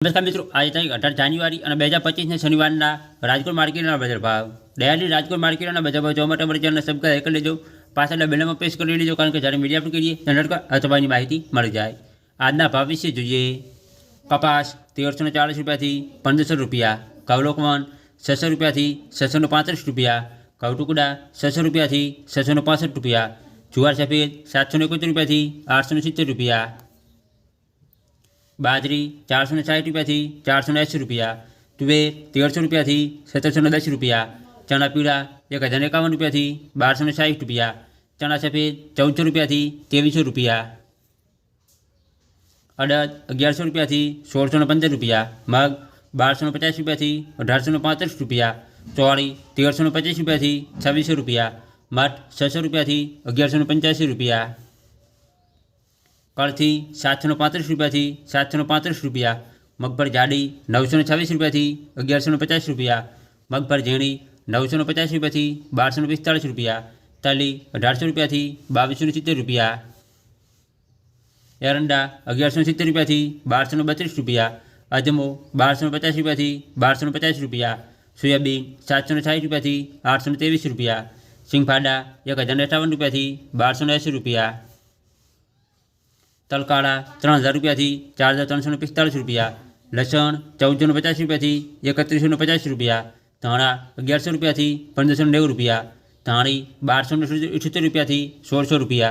અમે તમને કહી છુ આય તાઈ 18 જાન્યુઆરી અને 2025 ને શનિવાર ના રાજકોર માર્કેટ ના વેપાર ભાવ દયાલી રાજકોર માર્કેટ ના વેપાર ભાવ જોવા માટે અમે ચાલ ને સબકા એકલે લેજો પાછળ બેલેમાં પેસ્ટ કરી લેજો કારણ કે જ્યારે મીડિયા પર કીયે સન્ડરકો અથવા નિબાહતી મળી જાય આજ ના ભાવ વિશે જોજે કપાસ 1340 રૂપિયા થી 1500 રૂપિયા કવલોકમ 600 રૂપિયા થી 635 રૂપિયા કવટુકડા 600 રૂપિયા થી 665 રૂપિયા જુવાર શપી 791 રૂપિયા થી 870 રૂપિયા बाजरी चार सौ चालीस रुपया थी चार सौ अस्सी रुपया तुवेर तेरह सौ रुपया थी सत्तर सौ दस रुपया चना पीड़ा एक हज़ार इक्यावन रुपया थी बारह सौ चालीस रुपया चना सफ़ेद चौदह सौ रुपया थी तेईस सौ रुपया अड़द अग्यार सौ रुपया थी सोलह सौ पंद्रह रुपया मग बारह सौ पचास रुपया थी अठारह सौ पैंतीस रुपया चौड़ी तेरह सौ पचास रुपया थी छब्बीस सौ रुपया मठ छः सौ रुपया थी अग्यार सौ पंचासी रुपया કળથી સાતસો પાંત્રીસ રૂપિયાથી સાતસો પાંત્રીસ રૂપિયા મગફળ જાડી નવસો છવ્વીસ રૂપિયાથી અગિયારસો પચાસ રૂપિયા મગફળ ઝીણી નવસો પચાસ રૂપિયાથી બારસો પિસ્તાળીસ રૂપિયા તલી અઢારસો રૂપિયાથી બાવીસો સિત્તેર રૂપિયા એરંડા અગિયારસો સિત્તેર રૂપિયાથી બારસો બત્રીસ રૂપિયા અજમો બારસો પચાસ રૂપિયાથી બારસો પચાસ રૂપિયા સોયાબીન સાતસો સાઠ રૂપિયાથી આઠસો ત્રેવીસ રૂપિયા સિંગફાડા એક હજાર અઠાવન રૂપિયાથી બારસો એંસી રૂપિયા तलकाड़ा तरह हज़ार रुपया थी चार हज़ार तरह सौ पिस्तालीस रुपया लसन चौदह सौ पचास रुपया थी एकत्र सौ पचास रुपया धाणा अगियार सौ रुपया थी पंद्रह सौ नेव रुपया धाणी बार सौ अठहत्तर रुपया थी सोल सौ रुपया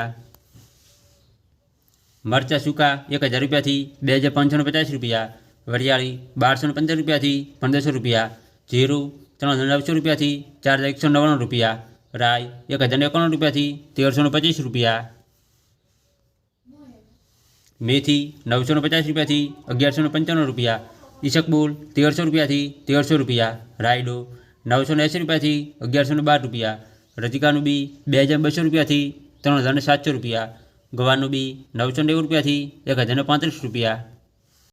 मरचा सूका एक हज़ार रुपया थी बे हज़ार पाँच सौ पचास रुपया वरियाली बार सौ पंद्रह रुपया थी पंद्रह सौ रुपया जीरु तरह हज़ार नौ सौ रुपया थी चार हज़ार एक सौ नवाणु रुपया राय एक हज़ार एकाणु रुपया थी तेरह सौ पच्चीस रुपया મેથી નવસો ને પચાસ રૂપિયાથી અગિયારસોને પંચાણું રૂપિયા ઈસકબુલ તેરસો રૂપિયાથી તેરસો રૂપિયા રાયડો નવસો ને એંસી રૂપિયાથી અગિયારસોને બાર રૂપિયા રતિકાનું બી બે હજાર બસો રૂપિયાથી ત્રણ હજારને સાતસો રૂપિયા ગવાનું બી નવસો નેવું રૂપિયાથી એક હજારને પાંત્રીસ રૂપિયા